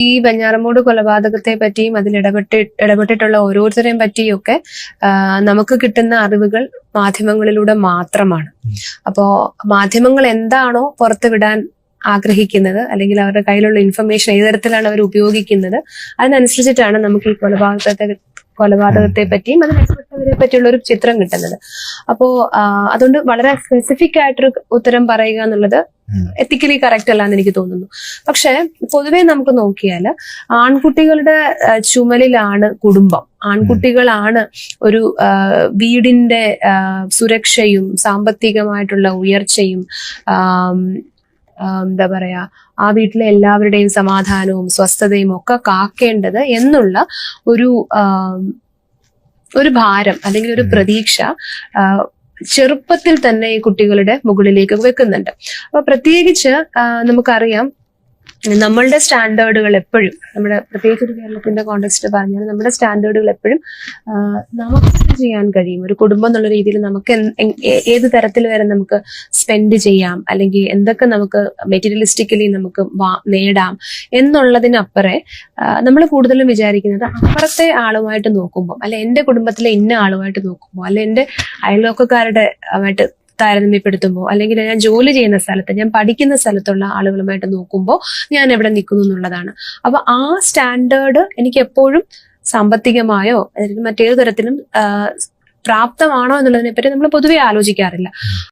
ഈ വെഞ്ഞാറമൂട് കൊലപാതകത്തെ പറ്റിയും അതിൽ ഇടപെട്ട് ഇടപെട്ടിട്ടുള്ള ഓരോരുത്തരെയും പറ്റിയും ഒക്കെ നമുക്ക് കിട്ടുന്ന അറിവുകൾ മാധ്യമങ്ങളിലൂടെ മാത്രമാണ്. അപ്പോ മാധ്യമങ്ങൾ എന്താണോ പുറത്തുവിടാൻ ആഗ്രഹിക്കുന്നത് അല്ലെങ്കിൽ അവരുടെ കയ്യിലുള്ള ഇൻഫർമേഷൻ ഏത് തരത്തിലാണ് അവർ ഉപയോഗിക്കുന്നത് അതിനനുസരിച്ചിട്ടാണ് നമുക്ക് ഈ കൊലപാതകത്തെ കൊലപാതകത്തെ പറ്റിയും അതിനകപ്പെട്ടവരെ പറ്റിയുള്ള ഒരു ചിത്രം കിട്ടുന്നത്. അപ്പോ അതുകൊണ്ട് വളരെ സ്പെസിഫിക് ആയിട്ടൊരു ഉത്തരം പറയുക എന്നുള്ളത് എത്തിക്കലി കറക്റ്റ് അല്ല എന്ന് എനിക്ക് തോന്നുന്നു. പക്ഷെ പൊതുവെ നമുക്ക് നോക്കിയാൽ ആൺകുട്ടികളുടെ ചുമലിലാണ് കുടുംബം. ആൺകുട്ടികളാണ് ഒരു വീടിന്റെ സുരക്ഷയും സാമ്പത്തികമായിട്ടുള്ള ഉയർച്ചയും എന്താ പറയാ ആ വീട്ടിലെ എല്ലാവരുടെയും സമാധാനവും സ്വസ്ഥതയും ഒക്കെ കാക്കേണ്ടത് എന്നുള്ള ഒരു ആം, ഒരു ഭാരം അല്ലെങ്കിൽ ഒരു. പ്രതീക്ഷ ചെറുപ്പത്തിൽ തന്നെ ഈ കുട്ടികളുടെ മുകളിലേക്ക് വെക്കുന്നുണ്ട് അപ്പൊ പ്രത്യേകിച്ച് നമുക്കറിയാം നമ്മളുടെ സ്റ്റാൻഡേർഡുകൾ എപ്പോഴും നമ്മുടെ പ്രത്യേകിച്ച് ഒരു കേരളത്തിന്റെ കോണ്ടെക്സ്റ്റ് പറഞ്ഞാൽ നമ്മുടെ സ്റ്റാൻഡേർഡുകൾ എപ്പോഴും നമുക്ക് ചെയ്യാൻ കഴിയും? ഒരു കുടുംബം എന്നുള്ള രീതിയിൽ നമുക്ക് ഏത് തരത്തിൽ വരെ നമുക്ക് സ്പെൻഡ് ചെയ്യാം? അല്ലെങ്കിൽ എന്തൊക്കെ നമുക്ക് മെറ്റീരിയലിസ്റ്റിക്കലി നമുക്ക് നേടാം? എന്നുള്ളതിനപ്പുറേ നമ്മൾ കൂടുതലും വിചാരിക്കുന്നത് അപ്പുറത്തെ ആളുമായിട്ട് നോക്കുമ്പോൾ അല്ലെ എന്റെ കുടുംബത്തിലെ ഇന്ന ആളുമായിട്ട് നോക്കുമ്പോൾ അല്ലെ എന്റെ അയൽവക്കക്കാരുടെ ആയിട്ട് താരതമ്യപ്പെടുത്തുമ്പോൾ അല്ലെങ്കിൽ ഞാൻ ജോലി ചെയ്യുന്ന സ്ഥലത്ത് ഞാൻ പഠിക്കുന്ന സ്ഥലത്തുള്ള ആളുകളുമായിട്ട് നോക്കുമ്പോൾ ഞാൻ എവിടെ നിൽക്കുന്നു എന്നുള്ളതാണ്. അപ്പൊ ആ സ്റ്റാൻഡേർഡ് എനിക്ക് എപ്പോഴും സാമ്പത്തികമായോ അല്ലെങ്കിൽ മറ്റേത് തരത്തിലും പ്രാപ്തമാണോ എന്നുള്ളതിനെ പറ്റി നമ്മൾ പൊതുവെ ആലോചിക്കാറില്ല.